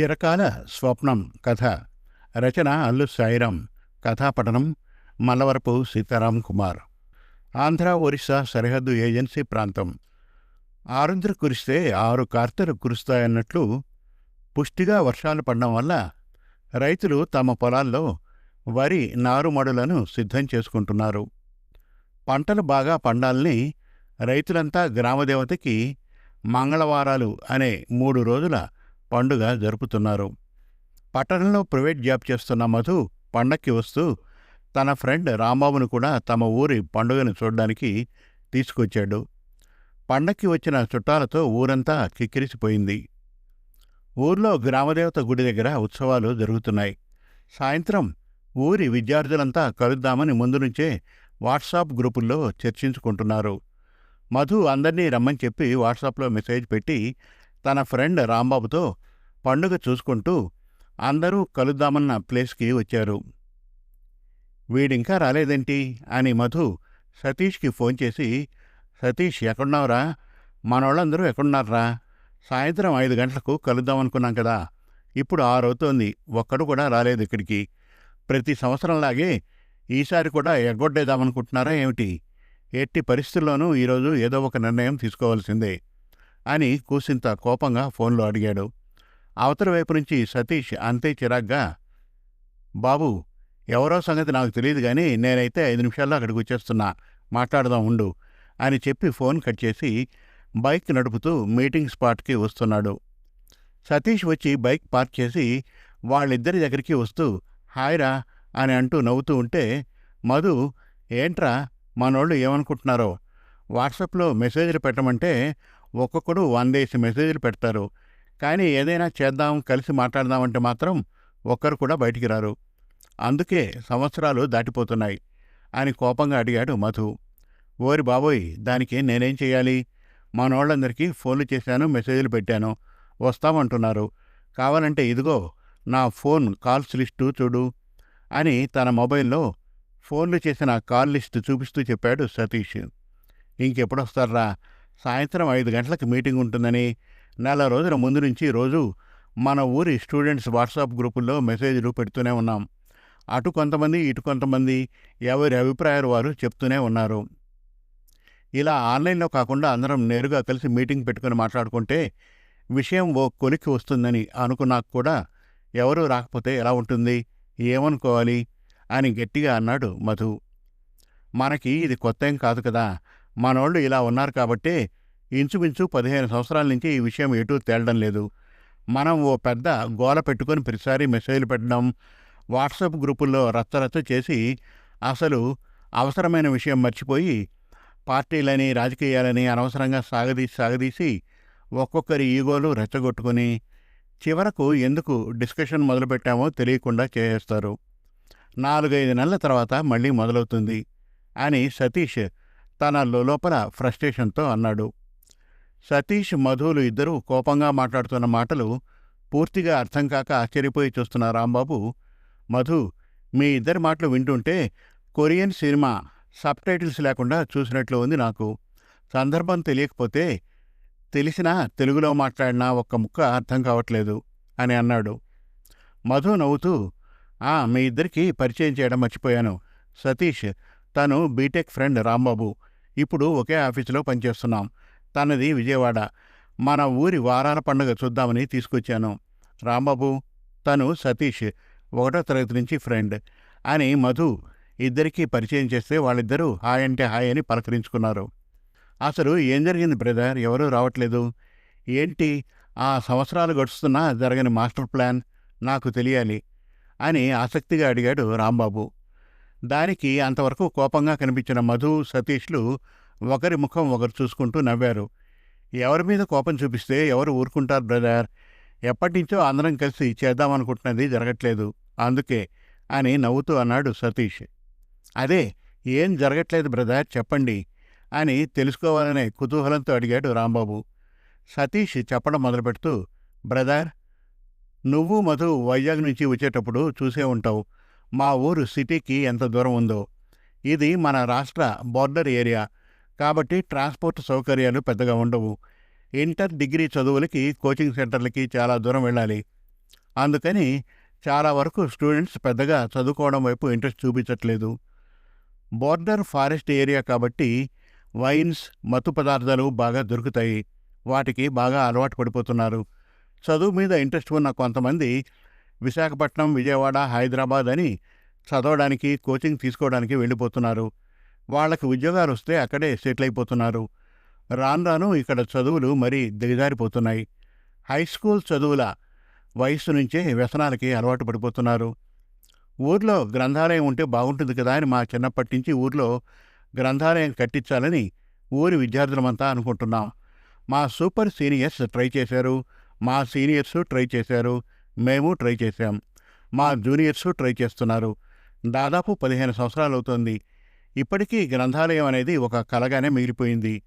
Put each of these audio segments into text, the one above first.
చిరకాల స్వప్నం కథ రచన అల్లు సాయిరాం కథాపఠనం మల్లవరపు సీతారాం కుమార్. ఆంధ్ర ఒరిస్సా సరిహద్దు ఏజెన్సీ ప్రాంతం. ఆరుద్ర కురిస్తే ఆరు కార్తెలు కురుస్తాయన్నట్లు పుష్టిగా వర్షాలు పడడం వల్ల రైతులు తమ పొలాల్లో వరి నారుమడులను సిద్ధం చేసుకుంటున్నారు. పంటలు బాగా పండాలని రైతులంతా గ్రామదేవతకి మంగళవారాలు అనే మూడు రోజుల పండుగ జరుపుతున్నారు. పట్టణంలో ప్రైవేట్ జాబ్ చేస్తున్న మధు పండక్కి వస్తూ తన ఫ్రెండ్ రాంబాబును కూడా తమ ఊరి పండుగను చూడడానికి తీసుకొచ్చాడు. పండక్కి వచ్చిన చుట్టాలతో ఊరంతా కిక్కిరిసిపోయింది. ఊర్లో గ్రామదేవత గుడి దగ్గర ఉత్సవాలు జరుగుతున్నాయి. సాయంత్రం ఊరి విద్యార్థులంతా కలుద్దామని ముందు నుంచే వాట్సాప్ గ్రూపుల్లో చర్చించుకుంటున్నారు. మధు అందరినీ రమ్మని చెప్పి వాట్సాప్లో మెసేజ్ పెట్టి తన ఫ్రెండ్ రాంబాబుతో పండుగ చూసుకుంటూ అందరూ కలుద్దామన్న ప్లేస్కి వచ్చారు. వీడింకా రాలేదేంటి? అని మధు సతీష్కి ఫోన్ చేసి సతీష్ ఎక్కడున్నావురా? మనోళ్ళందరూ ఎక్కడున్నారా సాయంత్రం ఐదు గంటలకు కలుద్దామనుకున్నాం కదా. ఇప్పుడు ఆరవుతోంది ఒక్కడు కూడా రాలేదు ఇక్కడికి. ప్రతి సంవత్సరంలాగే ఈసారి కూడా ఎగ్గొట్టేద్దామనుకుంటున్నారా ఏమిటి? ఎట్టి పరిస్థితుల్లోనూ ఈరోజు ఏదో ఒక నిర్ణయం తీసుకోవాల్సిందే. అని కూసింత కోపంగా ఫోన్లో అడిగాడు. అవతల వైపు నుంచి సతీష్ అంతే చిరాగ్గా బాబు ఎవరో సంగతి నాకు తెలియదు కానీ నేనైతే ఐదు నిమిషాల్లో అక్కడికి వచ్చేస్తున్నా మాట్లాడదాం ఉండు అని చెప్పి ఫోన్ కట్ చేసి బైక్ నడుపుతూ మీటింగ్ స్పాట్కి వస్తున్నాడు. సతీష్ వచ్చి బైక్ పార్క్ చేసి వాళ్ళిద్దరి దగ్గరికి వస్తూ హాయ్రా అని అంటూ నవ్వుతూ ఉంటే మధు ఏంట్రా? మనోళ్ళు ఏమనుకుంటున్నారో? వాట్సాప్లో మెసేజ్లు పెట్టమంటే ఒక్కొక్కడు వందేసి మెసేజ్లు పెడతారు. కానీ ఏదైనా చేద్దాం కలిసి మాట్లాడదామంటే మాత్రం ఒక్కరు కూడా బయటికి రారు. అందుకే సంవత్సరాలు దాటిపోతున్నాయి అని కోపంగా అడిగాడు మధు. ఓరి బాబోయ్ దానికి నేనేం చేయాలి? మనోళ్ళందరికీ ఫోన్లు చేశాను మెసేజ్లు పెట్టాను. వస్తామంటున్నారు. కావాలంటే ఇదిగో నా ఫోన్ కాల్స్ లిస్టు చూడు అని తన మొబైల్లో ఫోన్లు చేసిన కాల్ లిస్టు చూపిస్తూ చెప్పాడు సతీష్. ఇంకెప్పుడొస్తారా సాయంత్రం ఐదు గంటలకు మీటింగ్ ఉంటుందని నెల రోజుల ముందు నుంచి రోజు మన ఊరి స్టూడెంట్స్ వాట్సాప్ గ్రూపుల్లో మెసేజ్లు పెడుతూనే ఉన్నాం. అటు కొంతమంది ఇటు కొంతమంది ఎవరి అభిప్రాయాలు వారు చెప్తూనే ఉన్నారు. ఇలా ఆన్లైన్లో కాకుండా అందరం నేరుగా కలిసి మీటింగ్ పెట్టుకుని మాట్లాడుకుంటే విషయం ఓ కొలిక్కి వస్తుందని అనుకున్నాక కూడా ఎవరూ రాకపోతే ఎలా ఉంటుంది ఏమనుకోవాలి అని గట్టిగా అన్నాడు మధు. మనకి ఇది కొత్త ఏం కాదు కదా మనోళ్ళు ఇలా ఉన్నారు కాబట్టే ఇంచుమించు పదిహేను సంవత్సరాల నుంచి ఈ విషయం ఎటూ తేలడం లేదు. మనం ఓ పెద్ద గోల పెట్టుకొని ప్రతిసారి మెసేజ్లు పెట్టడం వాట్సాప్ గ్రూపుల్లో రచ్చరచ్చ చేసి అసలు అవసరమైన విషయం మర్చిపోయి పార్టీలని రాజకీయాలని అనవసరంగా సాగదీసి సాగదీసి ఒక్కొక్కరి ఈగోలు రెచ్చగొట్టుకుని చివరకు ఎందుకు డిస్కషన్ మొదలుపెట్టామో తెలియకుండా చేసేస్తారు. నాలుగైదు నెలల తర్వాత మళ్ళీ మొదలవుతుంది అని సతీష్ తన లోపల ఫ్రస్ట్రేషన్తో అన్నాడు. సతీష్ మధులు ఇద్దరూ కోపంగా మాట్లాడుతున్న మాటలు పూర్తిగా అర్థం కాక ఆశ్చర్యపోయి చూస్తున్న రాంబాబు మధు మీ ఇద్దరి మాటలు వింటుంటే కొరియన్ సినిమా సబ్ టైటిల్స్ లేకుండా చూసినట్లు ఉంది నాకు. సందర్భం తెలియకపోతే తెలిసినా తెలుగులో మాట్లాడినా ఒక్క ముక్క అర్థం కావట్లేదు అని అన్నాడు. మధు నవ్వుతూ ఆ మీ ఇద్దరికి పరిచయం చేయడం మర్చిపోయాను. సతీష్ తను బీటెక్ ఫ్రెండ్ రాంబాబు. ఇప్పుడు ఒకే ఆఫీసులో పనిచేస్తున్నాం. తనది విజయవాడ. మన ఊరి వారాల పండుగ చూద్దామని తీసుకొచ్చాను. రాంబాబు తను సతీష్ ఒకటో తరగతి నుంచి ఫ్రెండ్ అని మధు ఇద్దరికీ పరిచయం చేస్తే వాళ్ళిద్దరూ హాయ్ అంటే హాయ్ అని పలకరించుకున్నారు. అసలు ఏం జరిగింది బ్రదర్? ఎవరూ రావట్లేదు. ఏంటి? ఆ సంవత్సరాలు గడుస్తున్నా జరగని మాస్టర్ ప్లాన్ నాకు తెలియాలి అని ఆసక్తిగా అడిగాడు రాంబాబు. దానికి అంతవరకు కోపంగా కనిపించిన మధు సతీష్లు ఒకరి ముఖం ఒకరు చూసుకుంటూ నవ్వారు. ఎవరి మీద కోపం చూపిస్తే ఎవరు ఊరుకుంటారు బ్రదర్? ఎప్పటినుంచో అందరం కలిసి చేద్దామనుకుంటున్నది జరగట్లేదు. అందుకే అని నవ్వుతూ అన్నాడు సతీష్. అదే ఏం జరగట్లేదు బ్రదర్ చెప్పండి అని తెలుసుకోవాలనే కుతూహలంతో అడిగాడు రాంబాబు. సతీష్ చెప్పడం మొదలుపెడుతూ బ్రదర్ నువ్వు మధు వైజాగ్ నుంచి వచ్చేటప్పుడు చూసే ఉంటావు. మా ఊరు సిటీకి ఎంత దూరం ఉందో. ఇది మన రాష్ట్ర బార్డర్ ఏరియా. కాబట్టి ట్రాన్స్పోర్ట్ సౌకర్యాలు పెద్దగా ఉండవు. ఇంటర్ డిగ్రీ చదువులకి కోచింగ్ సెంటర్లకి చాలా దూరం వెళ్ళాలి. అందుకని చాలా వరకు స్టూడెంట్స్ పెద్దగా చదువుకోవడం వైపు ఇంట్రెస్ట్ చూపించట్లేదు. బోర్డర్ ఫారెస్ట్ ఏరియా కాబట్టి వైన్స్ మత్తు పదార్థాలు బాగా దొరుకుతాయి. వాటికి బాగా అలవాటు పడిపోతున్నారు. చదువు మీద ఇంట్రెస్ట్ ఉన్న కొంతమంది విశాఖపట్నం విజయవాడ హైదరాబాద్ అని చదవడానికి కోచింగ్ తీసుకోవడానికి వెళ్ళిపోతున్నారు. వాళ్ళకి ఉద్యోగాలు వస్తే అక్కడే సెటిల్ అయిపోతున్నారు. రాను రాను ఇక్కడ చదువులు మరీ దిగజారిపోతున్నాయి. హై స్కూల్ చదువుల వయస్సు నుంచే వ్యసనాలకి అలవాటు పడిపోతున్నారు. ఊర్లో గ్రంథాలయం ఉంటే బాగుంటుంది కదా అని మా చిన్నప్పటి నుంచి ఊర్లో గ్రంథాలయం కట్టించాలని ఊరి విద్యార్థులమంతా అనుకుంటున్నాం. మా సూపర్ సీనియర్స్ ట్రై చేశారు. మా సీనియర్స్ ట్రై చేశారు. మేము ట్రై చేశాం. మా జూనియర్స్ ట్రై చేస్తున్నారు. దాదాపు పదిహేను సంవత్సరాలు అవుతోంది. ఇప్పటికీ గ్రంథాలయం అనేది ఒక కలగానే మిగిలిపోయింది.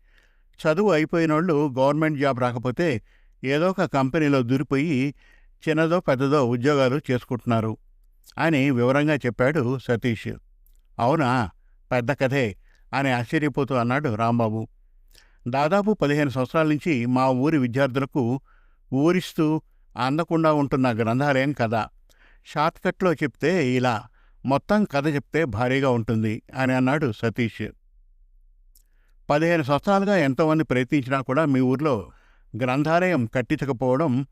చదువు అయిపోయినోళ్ళు గవర్నమెంట్ జాబ్ రాకపోతే ఏదో ఒక కంపెనీలో దూరిపోయి చిన్నదో పెద్దదో ఉద్యోగాలు చేసుకుంటున్నారు అని వివరంగా చెప్పాడు సతీష్. అవునా? పెద్ద కథే అని ఆశ్చర్యపోతూ అన్నాడు రాంబాబు. దాదాపు పదిహేను సంవత్సరాల నుంచి మా ఊరి విద్యార్థులకు ఊరిస్తూ అందకుండా ఉంటున్న గ్రంథాలయం కథ. షార్ట్కట్లో చెప్తే ఇలా మొత్తం కథ చెప్తే భారీగా ఉంటుంది అని అన్నాడు సతీష్. పదిహేను సంవత్సరాలుగా ఎంతోమంది ప్రయత్నించినా కూడా మీ ఊర్లో గ్రంథాలయం కట్టించకపోవడం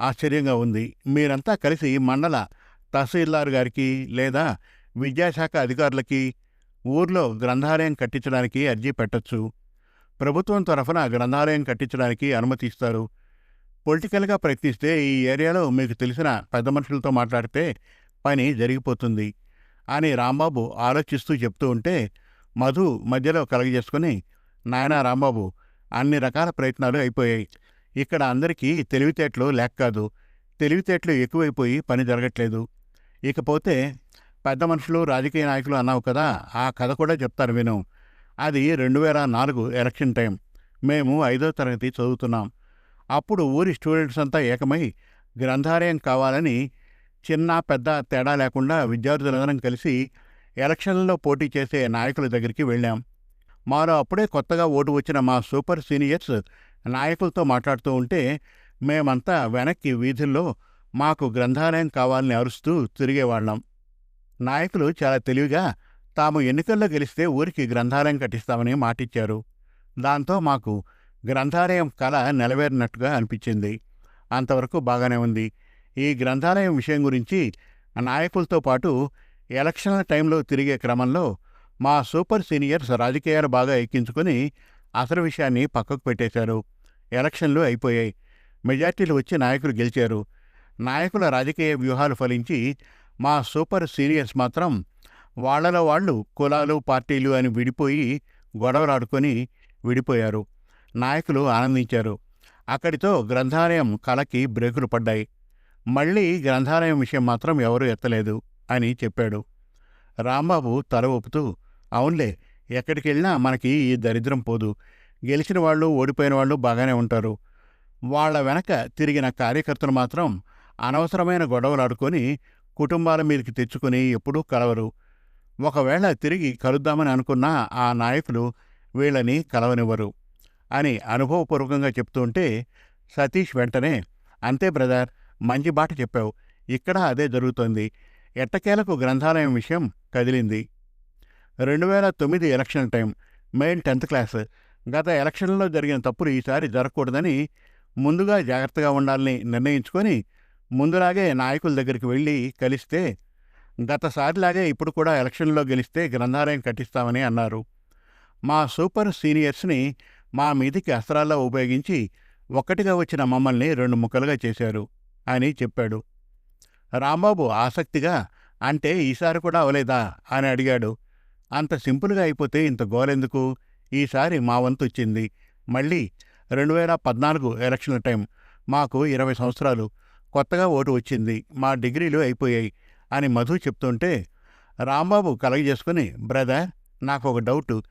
ఆశ్చర్యంగా ఉంది. మీరంతా కలిసి మండల తహసీల్దార్ గారికి లేదా విద్యాశాఖ అధికారులకి ఊర్లో గ్రంథాలయం కట్టించడానికి అర్జీ పెట్టొచ్చు. ప్రభుత్వం తరఫున గ్రంథాలయం కట్టించడానికి అనుమతిస్తారు పొలిటికల్గా ప్రయత్నిస్తే ఈ ఏరియాలో మీకు తెలిసిన పెద్ద మనుషులతో మాట్లాడితే పని జరిగిపోతుంది అని రాంబాబు ఆలోచిస్తూ చెప్తూ ఉంటే మధు మధ్యలో కలగజేసుకుని నాయనా రాంబాబు అన్ని రకాల ప్రయత్నాలు అయిపోయాయి. ఇక్కడ అందరికీ తెలివితేటలు లేక కాదు. తెలివితేటలు ఎక్కువైపోయి పని జరగట్లేదు. ఇకపోతే పెద్ద మనుషులు రాజకీయ నాయకులు అన్నావు కదా ఆ కథ కూడా చెప్తారు విను. అది రెండు వేల నాలుగు ఎలక్షన్ టైం. మేము ఐదో తరగతి చదువుతున్నాం. అప్పుడు ఊరి స్టూడెంట్స్ అంతా ఏకమై గ్రంథాలయం కావాలని చిన్న పెద్ద తేడా లేకుండా విద్యార్థులందరం కలిసి ఎలక్షన్లలో పోటీ చేసే నాయకుల దగ్గరికి వెళ్ళాం. మాలో అప్పుడే కొత్తగా ఓటు వచ్చిన మా సూపర్ సీనియర్స్ నాయకులతో మాట్లాడుతూ ఉంటే మేమంతా వెనక్కి వీధుల్లో మాకు గ్రంథాలయం కావాలని అరుస్తూ తిరిగేవాళ్ళం. నాయకులు చాలా తెలివిగా తాము ఎన్నికల్లో గెలిస్తే ఊరికి గ్రంథాలయం కట్టిస్తామని మాటిచ్చారు. దాంతో మాకు గ్రంథాలయం కళ నెలవేరినట్టుగా అనిపించింది. అంతవరకు బాగానే ఉంది. ఈ గ్రంథాలయం విషయం గురించి నాయకులతో పాటు ఎలక్షన్ల టైంలో తిరిగే క్రమంలో మా సూపర్ సీనియర్స్ రాజకీయాలు బాగా ఎక్కించుకుని అసలు విషయాన్ని పక్కకు పెట్టేశారు. ఎలక్షన్లు అయిపోయాయి. మెజార్టీలు వచ్చి నాయకులు గెలిచారు. నాయకుల రాజకీయ వ్యూహాలు ఫలించి మా సూపర్ సీనియర్స్ మాత్రం వాళ్ళలో వాళ్ళు కులాలు పార్టీలు అని విడిపోయి గొడవలాడుకొని విడిపోయారు. నాయకులు ఆనందించారు. అక్కడితో గ్రంథాలయం కళకి బ్రేకులు పడ్డాయి. మళ్ళీ గ్రంథాలయం విషయం మాత్రం ఎవరూ ఎత్తలేదు అని చెప్పాడు. రాంబాబు తల ఊపుతూ అవునులే ఎక్కడికి వెళ్ళినా మనకి ఈ దరిద్రం పోదు. గెలిచిన వాళ్ళు ఓడిపోయిన వాళ్ళు బాగానే ఉంటారు. వాళ్ళ వెనక తిరిగిన కార్యకర్తలు మాత్రం అనవసరమైన గొడవలు ఆడుకొని కుటుంబాల మీదకి తెచ్చుకుని ఎప్పుడూ కలవరు. ఒకవేళ తిరిగి కలుద్దామని అనుకున్న ఆ నాయకులు వీళ్ళని కలవనివ్వరు. అని అనుభవపూర్వకంగా చెప్తుంటే సతీష్ వెంటనే అంతే బ్రదర్ మంచి బాట చెప్పావు. ఇక్కడ అదే జరుగుతోంది. ఎట్టకేలకు గ్రంథాలయం విషయం కదిలింది. రెండు వేల తొమ్మిది election time main tenth class. గత ఎలక్షన్లో జరిగిన తప్పులు ఈసారి జరగకూడదని ముందుగా జాగ్రత్తగా ఉండాలని నిర్ణయించుకొని ముందులాగే నాయకుల దగ్గరికి వెళ్ళి కలిస్తే గతసారిలాగే ఇప్పుడు కూడా ఎలక్షన్లో గెలిస్తే గ్రంథాలయం కట్టిస్తామని అన్నారు. మా సూపర్ సీనియర్స్ని మా మీదికి అస్త్రాల్లో ఉపయోగించి ఒక్కటిగా వచ్చిన మమ్మల్ని రెండు ముక్కలుగా చేశారు అని చెప్పాడు. రాంబాబు ఆసక్తిగా అంటే ఈసారి కూడా అవలేదా? అని అడిగాడు. అంత సింపుల్గా అయిపోతే ఇంత గోలెందుకు? ఈసారి మా వంతు వచ్చింది. మళ్ళీ రెండు వేల పద్నాలుగు ఎలక్షన్ల టైం. మాకు ఇరవై సంవత్సరాలు. కొత్తగా ఓటు వచ్చింది. మా డిగ్రీలు అయిపోయాయి అని మధు చెప్తుంటే రాంబాబు కలగజేసుకుని బ్రదర్ నాకు ఒక డౌటు.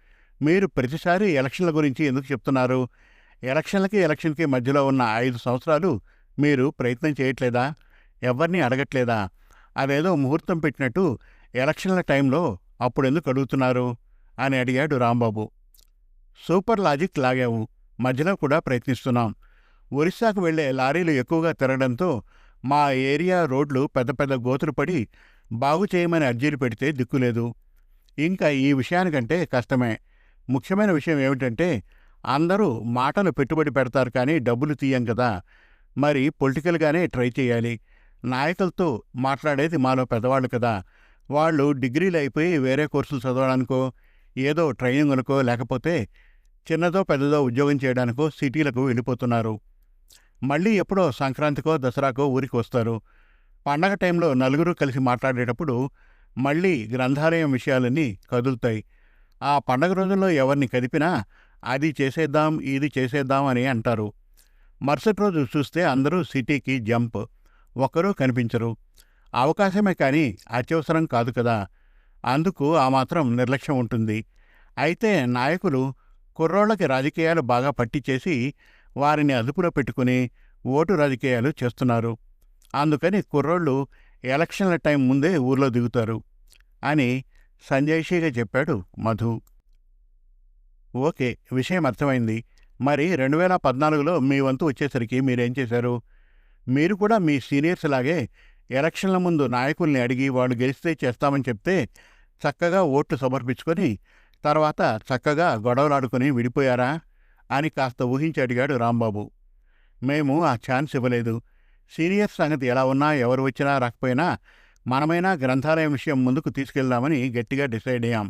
మీరు ప్రతిసారి ఎలక్షన్ల గురించి ఎందుకు చెప్తున్నారు? ఎలక్షన్లకి ఎలక్షన్కి మధ్యలో ఉన్న ఐదు సంవత్సరాలు మీరు ప్రయత్నం చేయట్లేదా? ఎవరిని అడగట్లేదా? అదేదో ముహూర్తం పెట్టినట్టు ఎలక్షన్ల టైంలో అప్పుడెందుకు అడుగుతున్నారు? అని అడిగాడు రాంబాబు. సూపర్ లాజిక్ లాగాము మధ్యలో కూడా ప్రయత్నిస్తున్నాం. ఒరిస్సాకు వెళ్ళే లారీలు ఎక్కువగా తిరగడంతో మా ఏరియా రోడ్లు పెద్ద పెద్ద గోతులు పడి బాగు చేయమని అర్జీలు పెడితే దిక్కులేదు. ఇంకా ఈ విషయానికంటే కష్టమే. ముఖ్యమైన విషయం ఏమిటంటే అందరూ మాటలు పెట్టుబడి పెడతారు కానీ డబ్బులు తీయం కదా. మరి పొలిటికల్గానే ట్రై చేయాలి. నాయకులతో మాట్లాడేది మాలో పెద్దవాళ్ళు కదా. వాళ్ళు డిగ్రీలు అయిపోయి వేరే కోర్సులు చదవడానికో ఏదో ట్రైనింగ్లకో లేకపోతే చిన్నదో పెద్దదో ఉద్యోగం చేయడానికో సిటీలకు వెళ్ళిపోతున్నారు. మళ్ళీ ఎప్పుడో సంక్రాంతికో దసరాకో ఊరికి వస్తారు. పండగ టైంలో నలుగురు కలిసి మాట్లాడేటప్పుడు మళ్ళీ గ్రంథాలయం విషయాలన్నీ కదులుతాయి. ఆ పండగ రోజుల్లో ఎవరిని కదిపినా అది చేసేద్దాం ఇది చేసేద్దాం అని అంటారు. మరుసటి రోజు చూస్తే అందరూ సిటీకి జంప్ ఒక్కరూ కనిపించరు. అవకాశమే కానీ అత్యవసరం కాదు కదా. అందుకు ఆ మాత్రం నిర్లక్ష్యం ఉంటుంది. అయితే నాయకులు కుర్రోళ్ళకి రాజకీయాలు బాగా పట్టిచేసి వారిని అదుపులో పెట్టుకుని ఓటు రాజకీయాలు చేస్తున్నారు. అందుకని కుర్రోళ్ళు ఎలక్షన్ల టైం ముందే ఊర్లో దిగుతారు అని సంజయ్షిగా చెప్పాడు మధు ఓకే విషయం అర్థమైంది. మరి రెండు వేల పద్నాలుగులో మీ వంతు వచ్చేసరికి మీరేం చేశారు? మీరు కూడా మీ సీనియర్స్ లాగే ఎలక్షన్ల ముందు నాయకుల్ని అడిగి వాళ్ళు గెలిస్తే చేస్తామని చెప్తే చక్కగా ఓట్లు సమర్పించుకొని తర్వాత చక్కగా గొడవలాడుకుని విడిపోయారా? అని కాస్త ఊహించి అడిగాడు రాంబాబు. మేము ఆ ఛాన్స్ ఇవ్వలేదు. సీనియర్ సంగతి ఎలా ఉన్నా ఎవరు వచ్చినా రాకపోయినా మనమైనా గ్రంథాలయం విషయం ముందుకు తీసుకెళ్దామని గట్టిగా డిసైడ్ అయ్యాం.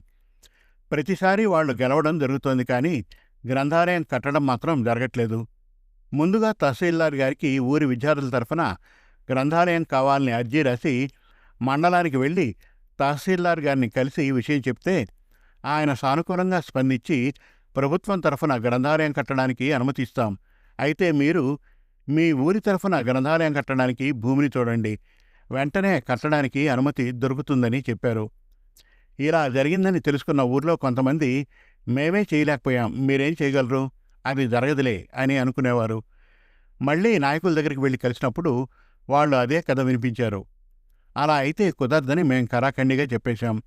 ప్రతిసారి వాళ్ళు గెలవడం జరుగుతోంది కానీ గ్రంథాలయం కట్టడం మాత్రం జరగట్లేదు. ముందుగా తహసీల్దార్ గారికి ఊరి విద్యార్థుల తరఫున గ్రంథాలయం కావాలని అర్జీ రాసి మండలానికి వెళ్ళి తహసీల్దార్ గారిని కలిసి ఈ విషయం చెప్తే ఆయన సానుకూలంగా స్పందించి ప్రభుత్వం తరఫున గ్రంథాలయం కట్టడానికి అనుమతిస్తాం. అయితే మీరు మీ ఊరి తరఫున గ్రంథాలయం కట్టడానికి భూమిని చూడండి. వెంటనే కట్టడానికి అనుమతి దొరుకుతుందని చెప్పారు. ఇలా జరిగిందని తెలుసుకున్న ఊర్లో కొంతమంది మేమే చేయలేకపోయాం మీరేం చేయగలరు? అది జరగదులే అని అనుకునేవారు. మళ్ళీ నాయకుల దగ్గరికి వెళ్ళి కలిసినప్పుడు వాళ్ళు అదే కథ వినిపించారు. అలా అయితే కుదరదని మేం కరాఖండిగా చెప్పేశాం.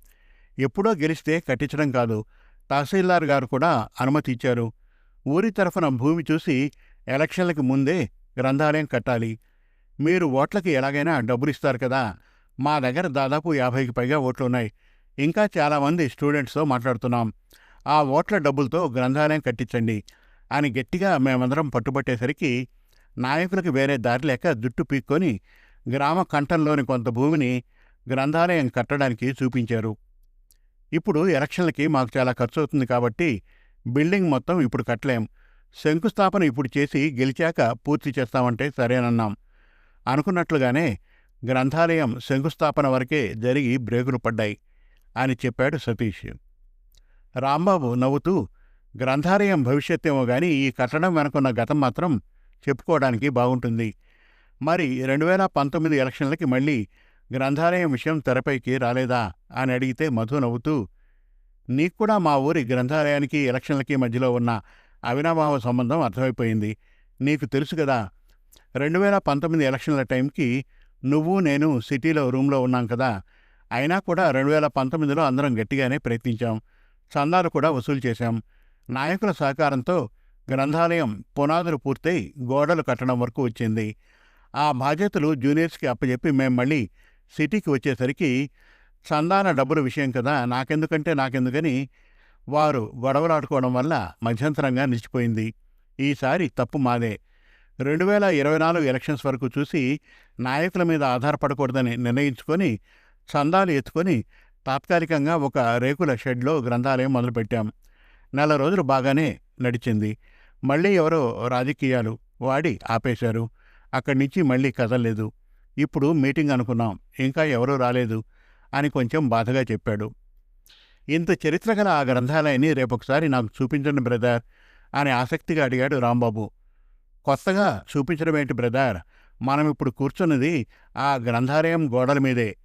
ఎప్పుడో గెలిస్తే కట్టించడం కాదు. తహసీల్దార్ గారు కూడా అనుమతి ఇచ్చారు. ఊరి తరఫున భూమి చూసి ఎలక్షన్లకి ముందే గ్రంథాలయం కట్టాలి. మీరు ఓట్లకి ఎలాగైనా డబ్బులు ఇస్తారు కదా. మా దగ్గర దాదాపు యాభైకి పైగా ఓట్లున్నాయి. ఇంకా చాలామంది స్టూడెంట్స్తో మాట్లాడుతున్నాం. ఆ ఓట్ల డబ్బులతో గ్రంథాలయం కట్టించండి అని గట్టిగా మేమందరం పట్టుబట్టేసరికి నాయకులకు వేరే దారి లేక జుట్టు పీక్కొని గ్రామ కంఠంలోని కొంత భూమిని గ్రంథాలయం కట్టడానికి చూపించారు. ఇప్పుడు ఎలక్షన్లకి మాకు చాలా ఖర్చు అవుతుంది కాబట్టి బిల్డింగ్ మొత్తం ఇప్పుడు కట్టలేం. శంకుస్థాపన ఇప్పుడు చేసి గెలిచాక పూర్తి చేస్తామంటే సరేనన్నాం. అనుకున్నట్లుగానే గ్రంథాలయం శంకుస్థాపన వరకే జరిగి బ్రేకులు పడ్డాయి అని చెప్పాడు సతీష్. రాంబాబు నవ్వుతూ గ్రంథాలయం భవిష్యత్తేమో గాని ఈ కట్టడం వెనుకున్న గతం మాత్రం చెప్పుకోవడానికి బాగుంటుంది. మరి రెండు వేల పంతొమ్మిది ఎలక్షన్లకి మళ్ళీ గ్రంథాలయం విషయం తెరపైకి రాలేదా? అని అడిగితే మధు నవ్వుతూ నీకు కూడా మా ఊరి గ్రంథాలయానికి ఎలక్షన్లకి మధ్యలో ఉన్న అవినాభావ సంబంధం అర్థమైపోయింది. నీకు తెలుసు కదా రెండు వేల పంతొమ్మిది ఎలక్షన్ల టైంకి నువ్వు నేను సిటీలో రూమ్లో ఉన్నాం కదా అయినా కూడా రెండు వేల పంతొమ్మిదిలో అందరం గట్టిగానే ప్రయత్నించాం. చందాలు కూడా వసూలు చేశాం. నాయకుల సహకారంతో గ్రంథాలయం పునాదులు పూర్తయి గోడలు కట్టడం వరకు వచ్చింది. ఆ బాధ్యతలు జూనియర్స్కి అప్పచెప్పి మేం మళ్ళీ సిటీకి వచ్చేసరికి చందాన డబ్బుల విషయం కదా నాకెందుకంటే నాకెందుకని వారు గొడవలాడుకోవడం వల్ల మధ్యంతరంగా నిలిచిపోయింది. ఈసారి తప్పు మాదే. రెండు వేల ఇరవై నాలుగు ఎలక్షన్స్ వరకు చూసి నాయకుల మీద ఆధారపడకూడదని నిర్ణయించుకొని చందాలు ఎత్తుకొని తాత్కాలికంగా ఒక రేకుల షెడ్లో గ్రంథాలయం మొదలుపెట్టాం. నెల రోజులు బాగానే నడిచింది. మళ్ళీ ఎవరో రాజకీయాలు వాడి ఆపేశారు. అక్కడి నుంచి మళ్ళీ కదలలేదు. ఇప్పుడు మీటింగ్ అనుకున్నాం. ఇంకా ఎవరూ రాలేదు అని కొంచెం బాధగా చెప్పాడు. ఇంత చరిత్ర గల ఆ గ్రంథాలయాన్ని రేపొకసారి నాకు చూపించండి బ్రదర్ అని ఆసక్తిగా అడిగాడు రాంబాబు. కొత్తగా చూపించడం ఏంటి బ్రదర్? మనం ఇప్పుడు కూర్చున్నది ఆ గ్రంథాలయం గోడల మీదే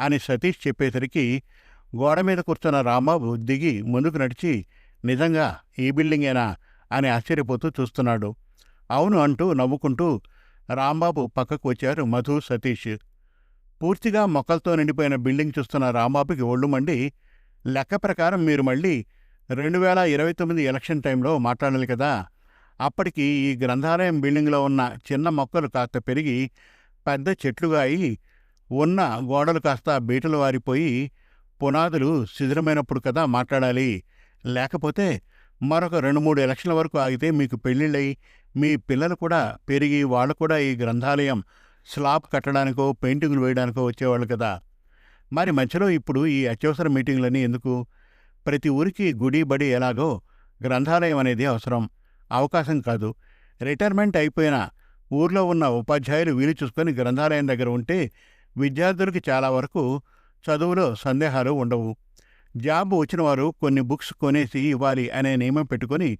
అని సతీష్ చెప్పేసరికి గోడ మీద కూర్చున్న రాంబాబు దిగి ముందుకు నడిచి నిజంగా ఈ బిల్డింగేనా? అని ఆశ్చర్యపోతూ చూస్తున్నాడు. అవును అంటూ నవ్వుకుంటూ రాంబాబు పక్కకు వచ్చారు మధు సతీష్. పూర్తిగా మొక్కలతో నిండిపోయిన బిల్డింగ్ చూస్తున్న రాంబాబుకి ఒళ్ళు మండి లెక్క ప్రకారం మీరు మళ్ళీ రెండు వేల ఇరవై తొమ్మిది ఎలక్షన్ టైంలో మాట్లాడాలి కదా? అప్పటికి ఈ గ్రంథాలయం బిల్డింగ్లో ఉన్న చిన్న మొక్కలు కాస్త పెరిగి పెద్ద చెట్లుగా అయి ఉన్న గోడలు కాస్త బీటలు వారిపోయి పునాదులు శిథిరమైనప్పుడు కదా మాట్లాడాలి. లేకపోతే మరొక రెండు మూడు ఎలక్షన్ల వరకు ఆగితే మీకు పెళ్ళిళ్ళై మీ పిల్లలు కూడా పెరిగి వాళ్ళు కూడా ఈ గ్రంథాలయం స్లాబ్ కట్టడానికో పెయింటింగ్లు వేయడానికో వచ్చేవాళ్ళు కదా. మరి మధ్యలో ఇప్పుడు ఈ అత్యవసర మీటింగ్లని ఎందుకు? ప్రతి ఊరికి గుడి బడి ఎలాగో గ్రంథాలయం అనేది అవసరం. అవకాశం కాదు. రిటైర్మెంట్ అయిపోయిన ఊర్లో ఉన్న ఉపాధ్యాయులు వీలు చూసుకొని గ్రంథాలయం దగ్గర ఉంటే విద్యార్థులకి చాలా వరకు చదువులో సందేహాలు ఉండవు. జాబ్ వచ్చిన వారు కొన్ని బుక్స్ కొనేసి ఇవ్వాలి అనే నియమం పెట్టుకొని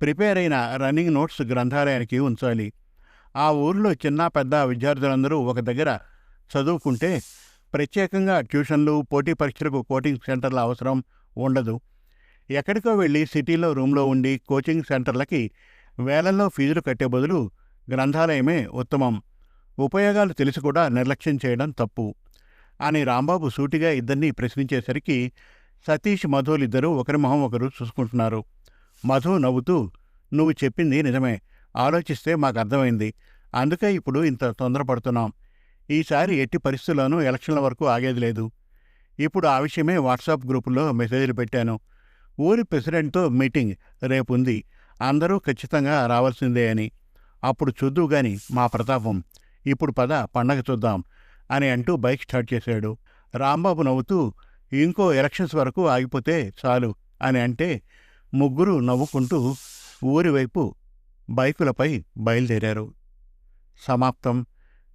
ప్రిపేర్ అయిన రన్నింగ్ నోట్స్ గ్రంథాలయానికి ఉంచాలి. ఆ ఊర్లో చిన్న పెద్ద విద్యార్థులందరూ ఒక దగ్గర చదువుకుంటే ప్రత్యేకంగా ట్యూషన్లు పోటీ పరీక్షలకు కోచింగ్ సెంటర్ల అవసరం ఉండదు. ఎక్కడికో వెళ్ళి సిటీలో రూమ్లో ఉండి కోచింగ్ సెంటర్లకి వేలల్లో ఫీజులు కట్టే బదులు గ్రంథాలయమే ఉత్తమం. ఉపయోగాలు తెలిసి కూడా నిర్లక్ష్యం చేయడం తప్పు. అని రాంబాబు సూటిగా ఇద్దరినీ ప్రశ్నించేసరికి సతీష్ మధులిద్దరూ ఒకరి మొహం ఒకరు చూసుకుంటున్నారు. మధు నవ్వుతూ నువ్వు చెప్పింది నిజమే. ఆలోచిస్తే మాకు అర్థమైంది. అందుకే ఇప్పుడు ఇంత తొందరపడుతున్నాం. ఈసారి ఎట్టి పరిస్థితుల్లోనూ ఎలక్షన్ల వరకు ఆగేది లేదు. ఇప్పుడు ఆ విషయమే వాట్సాప్ గ్రూపులో మెసేజ్లు పెట్టాను. ఊరి ప్రెసిడెంట్తో మీటింగ్ రేపు ఉంది అందరూ ఖచ్చితంగా రావాల్సిందే అని. అప్పుడు చూద్దు గాని మా ప్రతాపం ఇప్పుడు పద పండగ చూద్దాం అని అంటూ బైక్ స్టార్ట్ చేశాడు. రాంబాబు నవ్వుతూ ఇంకో ఎలక్షన్స్ వరకు ఆగిపోతే చాలు అని అంటే ముగ్గురు నవ్వుకుంటూ ఊరివైపు బైకులపై బయలుదేరారు. సమాప్తం.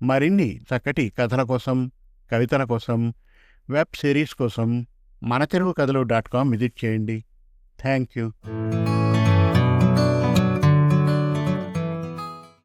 మరిన్ని చక్కటి కథల కోసం కవితల కోసం వెబ్ సిరీస్ కోసం మన Telugu Kathalu dot com visit చేయండి. Thank you.